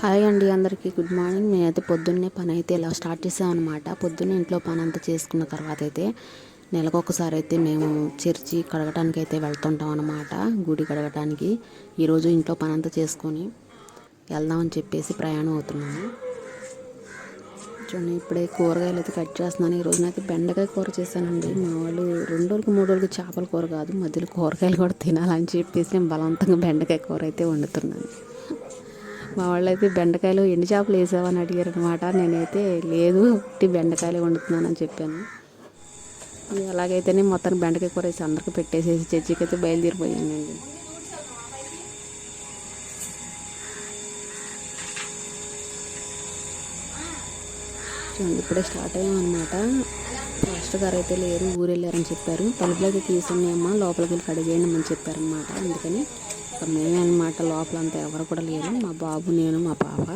Hi అండి అందరికీ good morning. మేమైతే పొద్దున్నే పని అయితే ఇలా స్టార్ట్ చేసామన్నమాట. పొద్దున్నే ఇంట్లో పని అంతా చేసుకున్న తర్వాత అయితే నెలకొకసారి అయితే మేము చర్చి కడగటానికి అయితే వెళ్తుంటాం అన్నమాట గుడి కడగటానికి. ఈరోజు ఇంట్లో పని అంతా చేసుకొని వెళ్దామని చెప్పేసి ప్రయాణం అవుతున్నాము. చూడండి ఇప్పుడే కూరగాయలు అయితే కట్ చేస్తున్నాను. ఈ రోజునైతే బెండకాయ కూర చేశానండి. మా వాళ్ళు రెండు రోజులకి మూడు రోజులకి చేపల కూర కాదు మధ్యలో కూరగాయలు కూడా తినాలని చెప్పేసి నేను బలవంతంగా బెండకాయ కూర అయితే వండుతున్నాను. మా వాళ్ళు అయితే బెండకాయలు ఎండు చేపలు వేసావని అడిగారు అనమాట నేనైతే లేదు ఉట్టి బెండకాయలు వండుతున్నానని చెప్పాను. ఎలాగైతేనే అలాగైతేనే మొత్తానికి బెండకాయ కూర వేసి అందరికి పెట్టేసేసి చర్చికి అయితే బయలుదేరిపోయానండి. చూడండి ఇప్పుడే స్టార్ట్ అయ్యామన్నమాట. మాస్టర్ గారు అయితే లేరు ఊరు వెళ్ళారని చెప్పారు. తలుపులు అయితే తీసున్నాయమ్మా లోపలికి వెళ్ళి కడిగేయండి అని చెప్పారనమాట అందుకని ఇక మేమే అనమాట లోపలంతా ఎవరు కూడా లేరు. మా బాబు నేను మా పాప.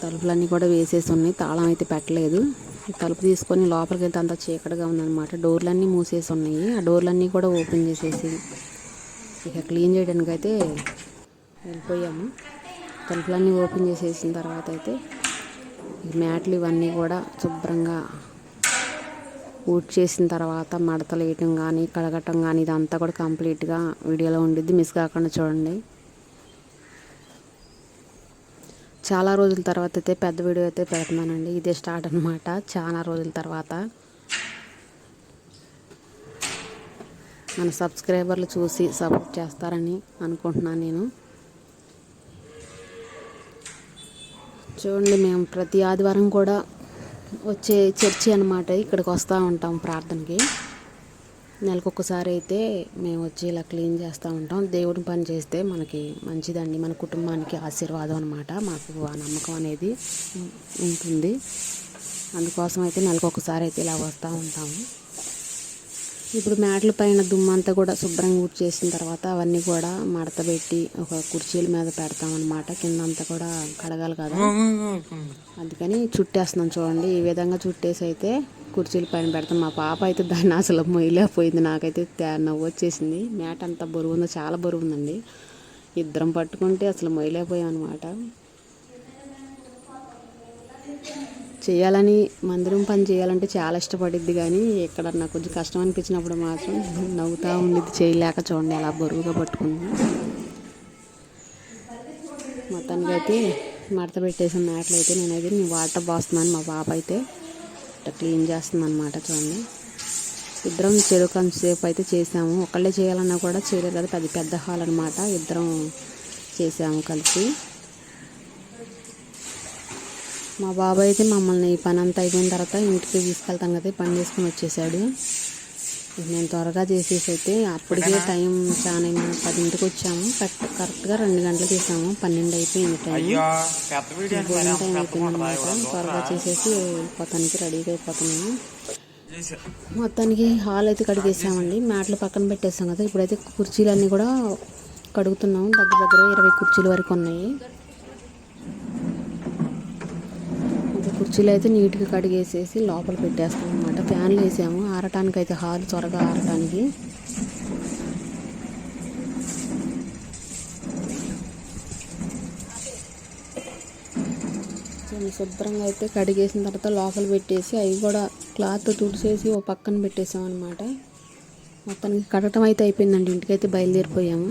తలుపులన్నీ కూడా వేసేసి ఉన్నాయి తాళం అయితే పెట్టలేదు. తలుపు తీసుకొని లోపలికి వెళ్తే అంత చీకటిగా ఉందన్నమాట. డోర్లన్నీ మూసేసి ఉన్నాయి ఆ డోర్లన్నీ కూడా ఓపెన్ చేసేసి ఇక క్లీన్ చేయడానికి అయితే వెళ్ళిపోయాము. తలుపులన్నీ ఓపెన్ చేసేసిన తర్వాత అయితే ఈ మ్యాట్లు ఇవన్నీ కూడా శుభ్రంగా ఊడ్ చేసిన తర్వాత మడతలు వేయటం కానీ కడగటం కానీ ఇదంతా కూడా కంప్లీట్గా వీడియోలో ఉండిద్ది. మిస్ కాకుండా చూడండి. చాలా రోజుల తర్వాత అయితే పెద్ద వీడియో అయితే పెడుతున్నానండి. ఇదే స్టార్ట్ అనమాట చాలా రోజుల తర్వాత. మన సబ్స్క్రైబర్లు చూసి సపోర్ట్ చేస్తారని అనుకుంటున్నాను నేను. చూడండి మేము ప్రతి ఆదివారం కూడా వచ్చే చర్చి అనమాట ఇక్కడికి వస్తూ ఉంటాం ప్రార్థనకి. నెలకొకసారి అయితే మేము వచ్చి ఇలా క్లీన్ చేస్తూ ఉంటాం. దేవుడి పని చేస్తే మనకి మంచిదండి. మన కుటుంబానికి ఆశీర్వాదం అనమాట మాకు ఆ నమ్మకం అనేది ఉంటుంది. అందుకోసం అయితే నెలకొకసారి అయితే ఇలా వస్తూ ఉంటాము. ఇప్పుడు మ్యాట్ల పైన దుమ్మంతా కూడా శుభ్రంగా ఊడ్ చేసిన తర్వాత అవన్నీ కూడా మడత పెట్టి ఒక కుర్చీల మీద పెడతామన్నమాట కింద అంతా కూడా కడగాలి కదా. అందుకని చుట్టేస్తున్నాం చూడండి. ఈ విధంగా చుట్టేసి అయితే కుర్చీల పైన పెడతాం. మా పాప అయితే దాన్ని అసలు మొయ్యలేకపోయింది. నాకైతే తే- నవ్వు వచ్చేసింది. మ్యాట్ అంత బరువు ఉందో చాలా బరువు ఉందండి. ఇద్దరం పట్టుకుంటే అసలు మొయ్యలేకపోయాం అనమాట చేయాలని మందిరం పని చేయాలంటే చాలా ఇష్టపడిద్ది కానీ ఇక్కడ నాకు కొంచెం కష్టం అనిపించినప్పుడు మాత్రం నవ్వుతూ ఉండిద్ది చేయలేక చూడండి అలా బరువుగా పట్టుకుంది. మొత్తానికి అయితే మడత పెట్టేసిన మ్యాట్లు నేనైతే నేను వాటర్ పోస్తున్నాను మా పాప అయితే ఇట్లా క్లీన్ చేస్తుంది అనమాట చూడండి. ఇద్దరం చెరుకు కొంతసేపు అయితే చేసాము. ఒకళ్ళే చేయాలన్నా కూడా చేయలేదు కదా పెద్ద పెద్ద హాల్ అనమాట ఇద్దరం చేసాము కలిసి. మా బాబాయ్ అయితే మమ్మల్ని ఈ పని అంతా అయిపోయిన తర్వాత ఇంటికి తీసుకెళ్తాం కదా పని చేసుకుని వచ్చేసాడు. నేను త్వరగా చేసేసి అయితే అప్పటికే టైం చాలా అయింది. పదింటికి వచ్చాము. కరెక్ట్ కరెక్ట్గా రెండు గంటలు చేసాము. పన్నెండు అయిపోయింది టైం భోజనం టైం అయిపోయింది అనమాట త్వరగా చేసేసి వెళ్ళిపోతానికి రెడీగా అయిపోతున్నాము. మొత్తానికి హాల్ అయితే కడిగేసామండి. మ్యాట్లు పక్కన పెట్టేసాం కదా. ఇప్పుడైతే కుర్చీలన్నీ కూడా కడుగుతున్నాం దగ్గర దగ్గర ఇరవై కుర్చీల వరకు ఉన్నాయి ఇంకా కుర్చీలు అయితే నీట్గా కడిగేసేసి లోపల పెట్టేస్తాం అనమాట ఫ్యాన్లు వేసాము. ఆరటానికి అయితే హాలు త్వరగా ఆరటానికి. శుభ్రంగా అయితే కడిగేసిన తర్వాత లోపల పెట్టేసి అవి కూడా క్లాత్ తుడిచేసి ఓ పక్కన పెట్టేసాం అనమాట మొత్తానికి కడటం అయితే అయిపోయిందండి. ఇంటికైతే బయలుదేరిపోయాము.